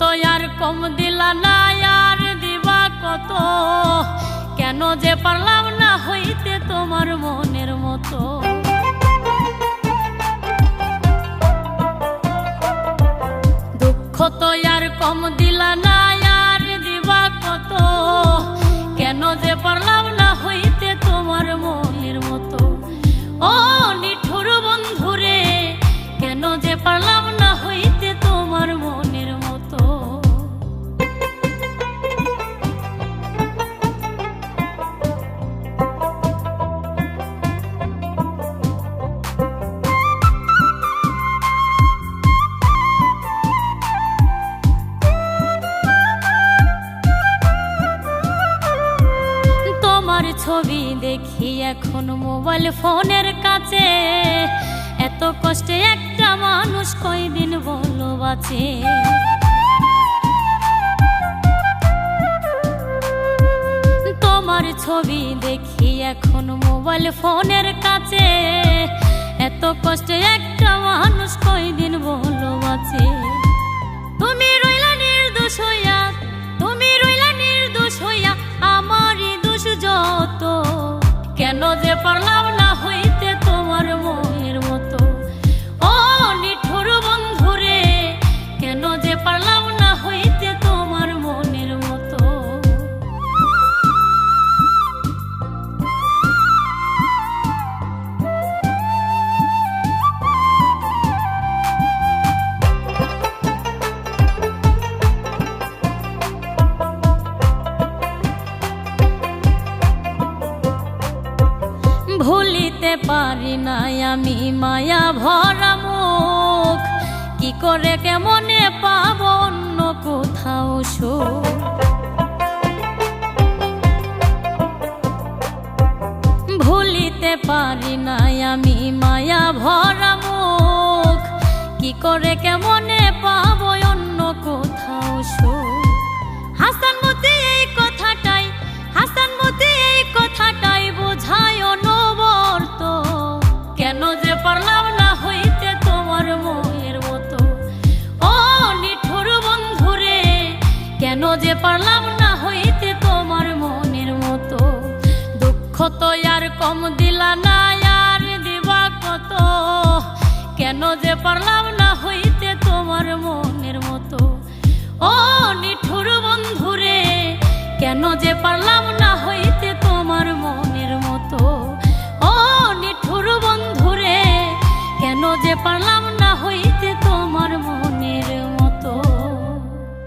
তো আর কম দিলা না, আর দিবা কত? কেন যে পারলাম না হইতে তোমার মনের মতো? দুঃখ তো আর কম দিলা তোমার ছবি দেখি এখন মোবাইল ফোনের কাছে। এত কষ্টে একটা মানুষ কয়দিন বলো বাঁচে? তোমার ছবি দেখি এখন মোবাইল ফোনের কাছে। এত কষ্টে একটা মানুষ কয়দিন বলো বাঁচে? কেন যে পারলাম ভুলিতে পারি নাই আমি মায়া ভরা মুখ। কি করে কেমনে পাব অন্য কোথাও সুখ? ভুলিতে পারি নাই আমি মায়া ভরা মুখ। কি করে কেমনে যে পারলাম না হইতে তোমার মনের মতো। দুঃখ তো আর কম দিলা না, আর দিবা কত? কেন যে পারলাম না হইতে তোমার মনের মতো? ও নিঠুর বন্ধুরে, কেন যে পারলাম না হইতে তোমার মনের মতো? ও নিঠুর বন্ধুরে, কেন যে পারলাম